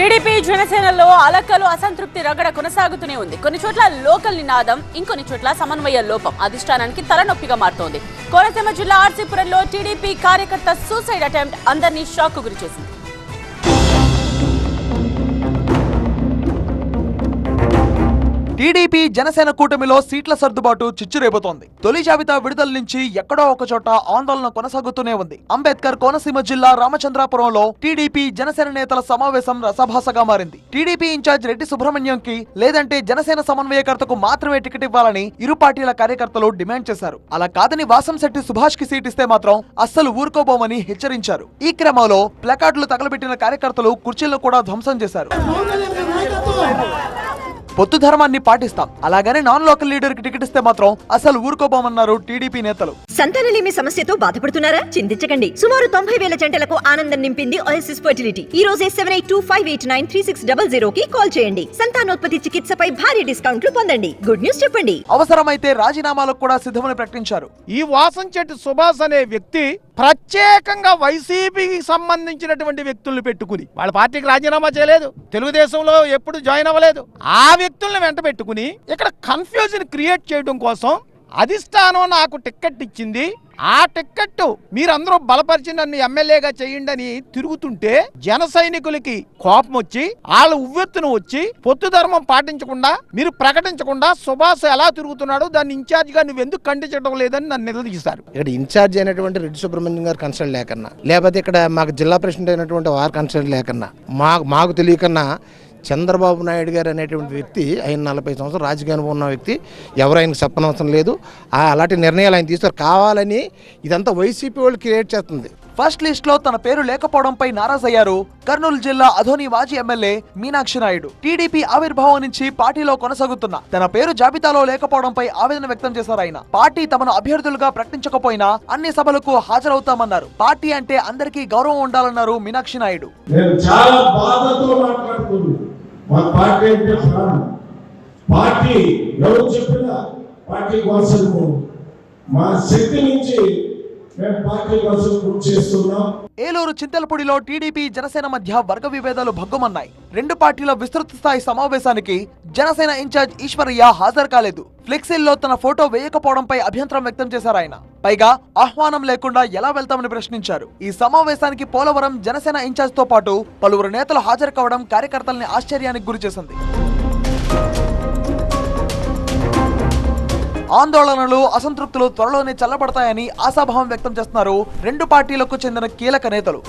TDP జనసేనలో అలకలు అసంతృప్తి రగడ కొనసాగుతూనే ఉంది. కొన్ని చోట్ల లోకల్ నినాదం ఇంకొన్ని చోట్ల సమన్వయ లోపం. అధిష్టానానికి తలనొప్పిగా మారుతోంది. కోనసీమ జిల్లా ఆర్సీపురంలో టీడీపీ కార్యకర్త సూసైడ్ అటెంప్ట్ అందరినీ షాక్ గురిచేసింది. టీడీపీ జనసేన కూటమిలో సీట్ల సర్దుబాటు చిచ్చురేపుతోంది. తొలి జాబితా విడుదల నుంచి ఎక్కడో ఒక చోట ఆందోళన కొనసాగుతూనే ఉంది. అంబేద్కర్ కోనసీమ జిల్లా రామచంద్రాపురంలో టీడీపీ జనసేన నేతల సమావేశం రసభాసగా మారింది. టీడీపీ ఇన్ఛార్జ్ రెడ్డి సుబ్రహ్మణ్యంకి లేదంటే జనసేన సమన్వయకర్తకు మాత్రమే టికెట్ ఇవ్వాలని ఇరు పార్టీల కార్యకర్తలు డిమాండ్ చేశారు. అలా కాదని వాసంశెట్టి సుభాష్కి సీట్ ఇస్తే మాత్రం అస్సలు ఊరుకోబోమని హెచ్చరించారు. ఈ క్రమంలో ప్లకార్డులు తగలబెట్టిన కార్యకర్తలు కుర్చీలు కూడా ధ్వంసం చేశారు. పొత్తు ధర్మాన్ని పాటిస్తాం. అలాగని నాన్ లోకల్ లీడర్కి టికెట్ ఇస్తే మాత్రం అసలు ఊరుకోబోమన్నారు టీడీపీ నేతలు. సంతానలేమి సమస్యతో బాధపడుతున్నారా? చింతించకండి. సుమారు తొంభై వేల జంటలకు ఆనందం నింపింది ఓఎస్ఎస్ ఫర్టిలిటీ ఈ రోజే seven eight two five eight nine three six double zero కి కాల్ చేయండి. సంతానోత్పత్తి చికిత్సపై భారీ డిస్కౌంట్లు పొందండి. గుడ్ న్యూస్ చెప్పండి. అవసరమైతే రాజీనామాలకు కూడా సిద్ధమని ప్రకటించారు. ఈ వాసంచెట్టి సుభాష్ అనే వ్యక్తి ప్రత్యేకంగా వైసీపీకి సంబంధించినటువంటి వ్యక్తుల్ని పెట్టుకుని వాళ్ళ పార్టీకి రాజీనామా చేయలేదు. తెలుగుదేశంలో ఎప్పుడు జాయిన్ అవ్వలేదు. ఆ వ్యక్తుల్ని వెంట పెట్టుకుని ఇక్కడ కన్ఫ్యూజన్ క్రియేట్ చేయడం కోసం అధిష్టానం నాకు టిక్కెట్ ఇచ్చింది. ఆ టిక్కెట్ మీరందరూ బలపరిచి నన్ను ఎమ్మెల్యేగా చేయండి అని తిరుగుతుంటే జన సైనికులకి కోపం వచ్చి వాళ్ళ ఉవ్వెత్తున వచ్చి పొత్తు ధర్మం పాటించకుండా మీరు ప్రకటించకుండా సుభాష్ ఎలా తిరుగుతున్నాడో దాన్ని ఇన్ఛార్జిగా నువ్వు ఎందుకు ఖండించడం లేదని నన్ను నిలదీశారు. ఇక్కడ ఇన్ఛార్జ్ అయినటువంటి రెడ్డి సుబ్రహ్మణ్యం గారు కన్సల్ట్ లేకన్నా లేకపోతే ఇక్కడ మాకు జిల్లా ప్రెసిడెంట్ అయినటువంటి వారు కన్సల్ట్ లేకన్నా మాకు మాకు తెలియకన్నా చంద్రబాబు నాయుడు గారు అనేటువంటి వ్యక్తి ఆయన నలభై సంవత్సరాలు రాజకీయ అనుభవం ఉన్న వ్యక్తి ఎవరు ఆయనకు చెప్పనవసరం లేదు. ఆ అలాంటి నిర్ణయాలు ఆయన తీస్తారు. కావాలని ఇదంతా వైసీపీ వాళ్ళు క్రియేట్ చేస్తుంది. ఫస్ట్ లిస్ట్లో తన పేరు లేకపోవడంపై నారాజయ్యారు కర్నూలు జిల్లా అధోని మాజీ ఎమ్మెల్యే మీనాక్షి నాయుడు. టీడీపీ ఆవిర్భావం నుంచి పార్టీలో కొనసాగుతున్న తన పేరు జాబితాలో లేకపోవడంపై ఆవేదన వ్యక్తం చేశారు ఆయన. పార్టీ తమను అభ్యర్థులుగా ప్రకటించకపోయినా అన్ని సభలకు హాజరవుతామన్నారు. పార్టీ అంటే అందరికీ గౌరవం ఉండాలన్నారు మీనాక్షి నాయుడు. నేను చాలా బాధతో మన పార్టీ అంటే ప్రాణం. పార్టీ ఎవరు చెప్పినా పార్టీ కోసం మా శక్తి నుంచి ఏలూరు చింతలపూడిలో టీడీపీ జనసేన మధ్య వర్గ విభేదాలు భగ్గుమన్నాయి. రెండు పార్టీల విస్తృత స్థాయి సమావేశానికి జనసేన ఇన్ఛార్జ్ ఈశ్వరయ్య హాజరు కాలేదు. ఫ్లెక్సీల్లో తన ఫోటో వేయకపోవడంపై అభ్యంతరం వ్యక్తం చేశారు ఆయన. పైగా ఆహ్వానం లేకుండా ఎలా వెళ్తామని ప్రశ్నించారు. ఈ సమావేశానికి పోలవరం జనసేన ఇన్ఛార్జ్తో పాటు పలువురు నేతలు హాజరు కావడం కార్యకర్తల్ని ఆశ్చర్యానికి గురిచేసింది. ఆందోళనలు అసంతృప్తులు త్వరలోనే చల్లబడతాయని ఆశాభావం వ్యక్తం చేస్తున్నారు రెండు పార్టీలకు చెందిన కీలక నేతలు.